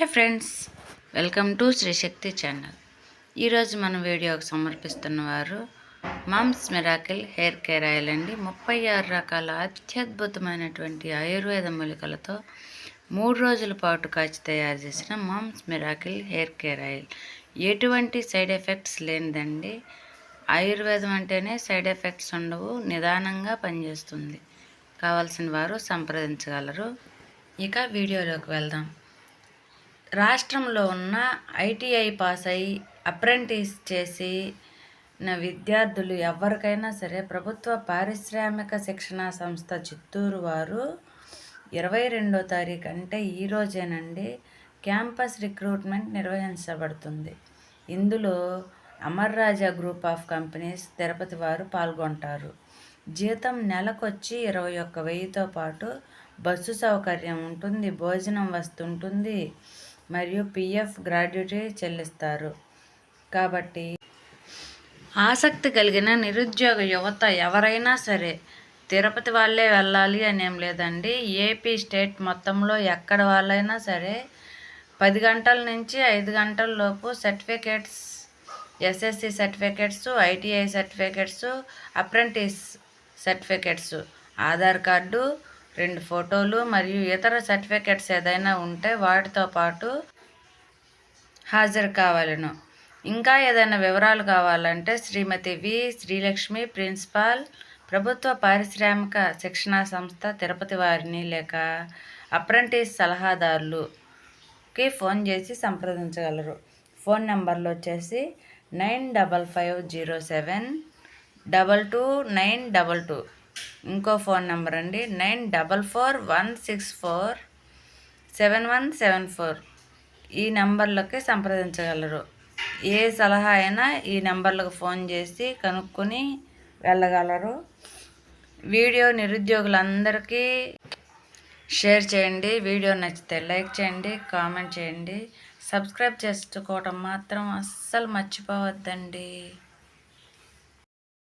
Hi friends welcome to Srishakti channel. ఈరోజు మన వీడియోకి సమర్పిస్తున్న వారు మిరాకిల్ హెయిర్ కేర్ ఆయిల్ అండి. ముప్పై ఆరు రకాల అత్యద్భుతమైనటువంటి ఆయుర్వేద మూలికలతో మూడు రోజుల పాటు కాచి తయారు చేసిన mom's miracle hair care oil. ఎటువంటి సైడ్ ఎఫెక్ట్స్ లేనిదండి. ఆయుర్వేదం అంటేనే సైడ్ ఎఫెక్ట్స్ ఉండవు నిదానంగా పనిచేస్తుంది. కావాల్సిన వారు సంప్రదించగలరు. ఇక వీడియోలోకి వెళ్దాం. రాష్ట్రంలో ఉన్న ఐటీఐ పాస్ అయి అప్రెంటిస్ చేసి నా విద్యార్థులు ఎవరికైనా సరే ప్రభుత్వ పారిశ్రామిక శిక్షణా సంస్థ చిత్తూరు వారు ఇరవై రెండో తారీఖు అంటే ఈరోజేనండి క్యాంపస్ రిక్రూట్మెంట్ నిర్వహించబడుతుంది. ఇందులో Amar Raja group of companies Tirupati వారు పాల్గొంటారు. జీతం నెలకొచ్చి ఇరవై ఒక్క వెయ్యితో పాటు బస్సు సౌకర్యం ఉంటుంది భోజనం వస్తుంటుంది. మరియు పిఎఫ్ గ్రాడ్యుటీ చెల్లిస్తారు. కాబట్టి ఆసక్తి కలిగిన నిరుద్యోగ యువత ఎవరైనా సరే తిరుపతి వాళ్ళే వెళ్ళాలి అని ఏం లేదండి. ఏపీ స్టేట్ మొత్తంలో ఎక్కడ వాళ్ళైనా సరే పది గంటల నుంచి ఐదు గంటల లోపు certificates SSC certificates ITI certificates apprentice certificates Aadhaar card రెండు ఫోటోలు మరియు ఇతర సర్టిఫికేట్స్ ఏదైనా ఉంటే వాటితో పాటు హాజరు కావాలను. ఇంకా ఏదైనా వివరాలు కావాలంటే శ్రీమతి వి శ్రీలక్ష్మి ప్రిన్సిపాల్ ప్రభుత్వ పారిశ్రామిక శిక్షణా సంస్థ తిరుపతి వారిని లేక అప్రెంటిస్ సలహాదారులుకి ఫోన్ చేసి సంప్రదించగలరు. ఫోన్ నెంబర్లు వచ్చేసి nine double five zero seven double two nine double two. ఇంకో ఫోన్ నెంబర్ అండి. Nine double four one six four seven one seven four. ఈ నెంబర్లకి సంప్రదించగలరు. ఏ సలహా అయినా ఈ నెంబర్లకు ఫోన్ చేసి కనుక్కొని వెళ్ళగలరు. వీడియో నిరుద్యోగులందరికీ షేర్ చేయండి. వీడియో నచ్చితే లైక్ చేయండి కామెంట్ చేయండి. సబ్స్క్రైబ్ చేసుకోవటం మాత్రం అస్సలు మర్చిపోవద్దండి.